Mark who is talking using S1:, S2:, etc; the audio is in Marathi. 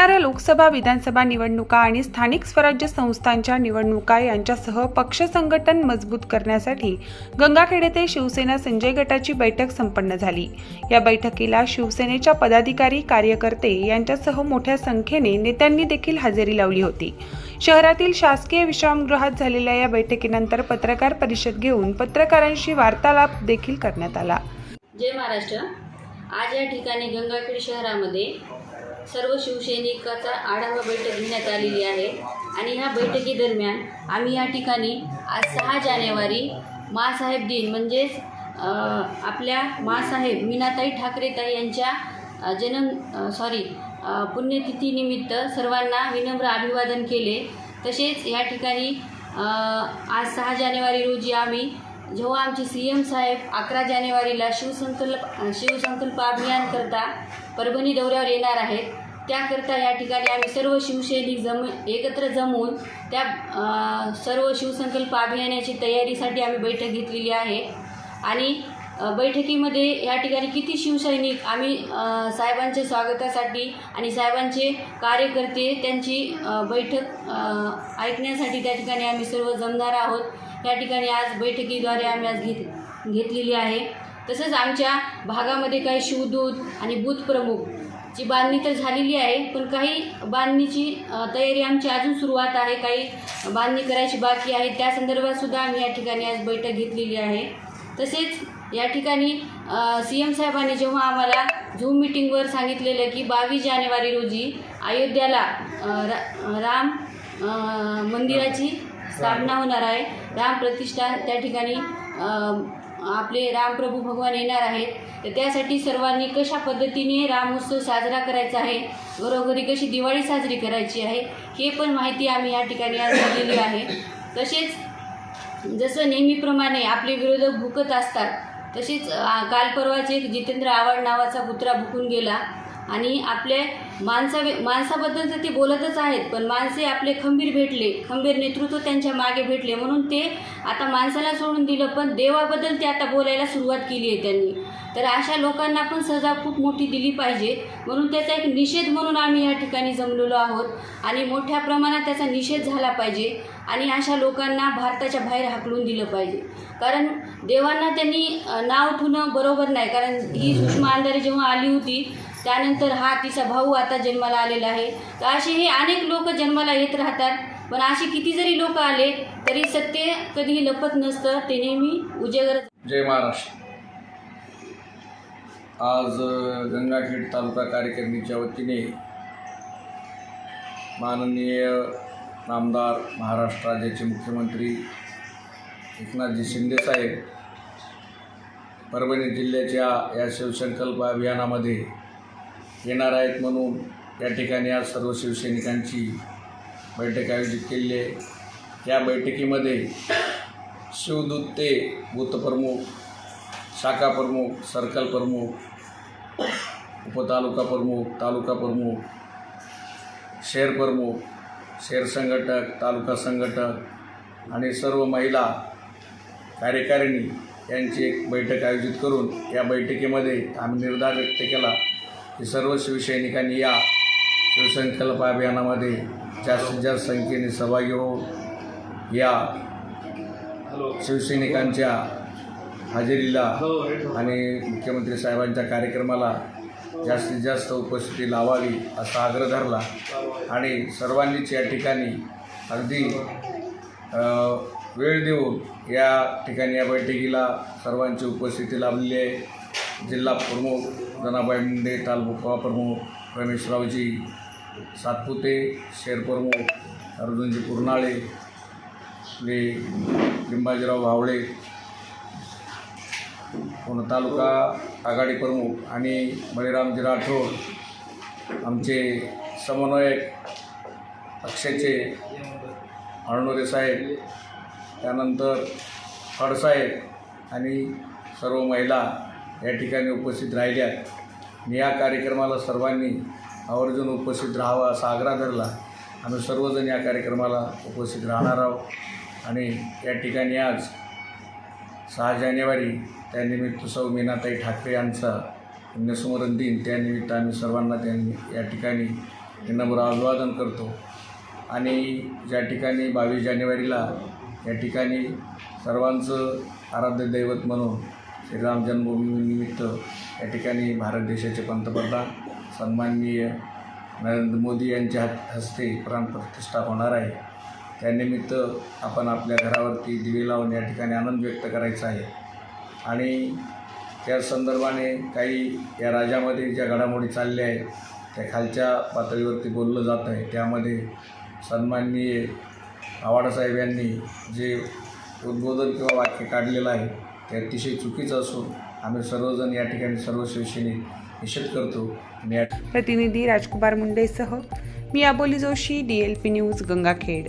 S1: येणाऱ्या लोकसभा विधानसभा निवडणुका आणि स्थानिक स्वराज्य संस्थांच्या निवडणुका यांच्यासह पक्ष संघटन मजबूत करण्यासाठी गंगाखेड येथे शिवसेना संजय गटाची बैठक संपन्न झाली. या बैठकीला शिवसेनेच्या पदाधिकारी कार्यकर्ते यांच्यासह मोठ्या संख्येने नेत्यांनी देखील हजेरी लावली होती. शहरातील शासकीय विश्रामगृहात झालेल्या या बैठकीनंतर पत्रकार परिषद घेऊन पत्रकारांशी वार्तालाप देखील करण्यात आला.
S2: जय महाराष्ट्र. आज या ठिकाणी गंगाखेड शहरामध्ये सर्व शिवसैनिकाचा आढावा बैठक घेण्यात आलेली आहे. आणि ह्या बैठकीदरम्यान आम्ही या ठिकाणी आज सहा जानेवारी मासाहेब दिन म्हणजेच आपल्या मासाहेब मीनाताई ठाकरेताई यांच्या जन्म सॉरी पुण्यतिथीनिमित्त सर्वांना विनम्र अभिवादन केले. तसेच या ठिकाणी आज सहा जानेवारी रोजी आम्ही जेव्हा आमचे सी एम साहेब अकरा जानेवारीला शिवसंकल्प शिवसंकल्प अभियानकरता परभणी दौऱ्यावर येणार आहेत त्याकरता या ठिकाणी आम्ही सर्व शिवसैनिक जम एकत्र जमून त्या सर्व शिवसंकल्प अभियानाची तयारीसाठी आम्ही बैठक घेतलेली आहे. आणि बैठकीमध्ये या ठिकाणी किती शिवसैनिक आम्ही साहेबांच्या स्वागतासाठी आणि साहेबांचे कार्यकर्ते त्यांची बैठक ऐकण्यासाठी त्या ठिकाणी आम्ही सर्व जमणार आहोत. या ठिकाणी आज बैठकीद्वारे आम्ही आज घेत घेतलेली आहे. तसंच आमच्या भागामध्ये काही शिवदूत आणि बूथ प्रमुख ची बांधणी तर झालेली आहे पण काही बांधणीची तयारी आमची अजून सुरुवात आहे. काही बांधणी करायची बाकी आहे. त्या संदर्भातसुद्धा आम्ही या ठिकाणी आज बैठक घेतलेली आहे. तसेच या ठिकाणी सी एम साहेबांनी जेव्हा आम्हाला झूम मिटिंगवर सांगितलेलं की बावीस जानेवारी रोजी अयोध्याला रा राम मंदिराची स्थापना होणार आहे. राम प्रतिष्ठा त्या ठिकाणी आपले रामप्रभू भगवान येणार आहेत. तर त्यासाठी सर्वांनी कशा पद्धतीने राम उत्सव साजरा करायचा आहे घरोघरी कशी दिवाळी साजरी करायची आहे हे पण माहिती आम्ही या ठिकाणी आज दिलेली आहे. तसेच जसं नेहमीप्रमाणे आपले विरोधक भुकत असतात तसेच काल परवाच एक जितेंद्र आव्हाड नावाचा कुत्रा भुकून गेला. आणि आपल्या माणसा माणसाबद्दल तर ते बोलतच आहेत पण माणसे आपले खंबीर भेटले. खंबीर नेतृत्व त्यांच्या मागे भेटले. म्हणून ते आता माणसाला सोडून दिलं पण देवाबद्दल ते आता बोलायला सुरुवात केली आहे त्यांनी. तर अशा लोकांना पण सजा खूप मोठी दिली पाहिजे. म्हणून त्याचा एक निषेध म्हणून आम्ही या ठिकाणी जमलेलो आहोत. आणि मोठ्या प्रमाणात त्याचा निषेध झाला पाहिजे. आणि अशा लोकांना भारताच्या बाहेर हाकलून दिलं पाहिजे. कारण देवांना त्यांनी नाव ठेवणं बरोबर नाही. कारण ही सूक्ष्म अंधारी जेव्हा आली होती त्यानंतर हा तिचा भाऊ आता जन्माला आलेला आहे. तर असे हे अनेक लोक जन्माला येत राहतात. पण असे किती जरी लोक आले तरी सत्य कधीही लपत नसतं. ते नेहमी उजेगर
S3: जय महाराष्ट्र. आज गंगाखेड तालुका कार्यकारिणीच्या वतीने माननीय नामदार महाराष्ट्र राज्याचे मुख्यमंत्री एकनाथजी शिंदेसाहेब परभणी जिल्ह्याच्या या शिवसंकल्प अभियानामध्ये येणार आहेत म्हणून या ठिकाणी आज सर्व शिवसैनिकांची बैठक आयोजित केली आहे. या बैठकीमध्ये शिवदूत ते बूथप्रमुख शाखा प्रमुख सर्कल प्रमुख उपतालुका प्रमुख तालुका प्रमुख शहर प्रमुख शहर संघटक तालुका संघटक आणि सर्व महिला कार्यकारिणी यांची एक बैठक आयोजित करून या बैठकीमध्ये आम्ही निर्धार व्यक्त केला. की सर्व शिवसैनिकांनी या शिवसंकल्प अभियानामध्ये जास्तीत जास्त संख्येने सहभागी होऊन या शिवसैनिकांच्या हजेरीला आणि मुख्यमंत्री साहेबांच्या कार्यक्रमाला जास्तीत जास्त उपस्थिती लावावी असा आग्रह धरला. आणि सर्वांनीच या ठिकाणी अगदी वेळ देऊन या ठिकाणी या बैठकीला सर्वांची उपस्थिती लाभलेली आहे. जिल्हा प्रमुख जनाबाई मुंडे तालुका प्रमुख रमेशरावजी सातपुते शेर प्रमुख अर्जुनजी पुरनाळे आपले लिंबाजीराव भावळे पूर्ण तालुका आघाडी प्रमुख आणि बळीरामजी राठोड आमचे समन्वयक अक्षयचे अळणोरे साहेब त्यानंतर फडसाहेब आणि सर्व महिला या ठिकाणी उपस्थित राहिल्यात मी या कार्यक्रमाला सर्वांनी आवर्जून उपस्थित राहावा असा आग्रह धरला. आम्ही सर्वजण या कार्यक्रमाला उपस्थित राहणार आहोत. आणि या ठिकाणी आज सहा जानेवारी त्यानिमित्त सौ मीनाताई ठाकरे यांचा पुण्यस्मरण दिन. त्यानिमित्त आम्ही सर्वांना त्यांनी या ठिकाणी विनम्र अभिवादन करतो. आणि ज्या ठिकाणी बावीस जानेवारीला या ठिकाणी सर्वांचं आराध्य दैवत म्हणून श्रीराम जन्मभूमीनिमित्त या ठिकाणी भारत देशाचे पंतप्रधान सन्माननीय नरेंद्र मोदी यांच्या हस्ते प्राणप्रतिष्ठा होणार आहे. त्यानिमित्त आपण आपल्या घरावरती दिवे लावून या ठिकाणी आनंद व्यक्त करायचा आहे. आणि त्या संदर्भाने काही या राज्यामध्ये ज्या घडामोडी चालल्या आहेत त्या खालच्या पातळीवरती बोललं जात आहे. त्यामध्ये सन्माननीय आवाडासाहेब यांनी जे उद्बोधन किंवा वाक्य काढलेलं आहे हे अतिशय चुकीचं असून आम्ही सर्वजण या ठिकाणी सर्व शिवसेने निषेध करतो.
S1: प्रतिनिधी राजकुमार मुंडेसह मी Aboli Joshi D L P news Gangakhed.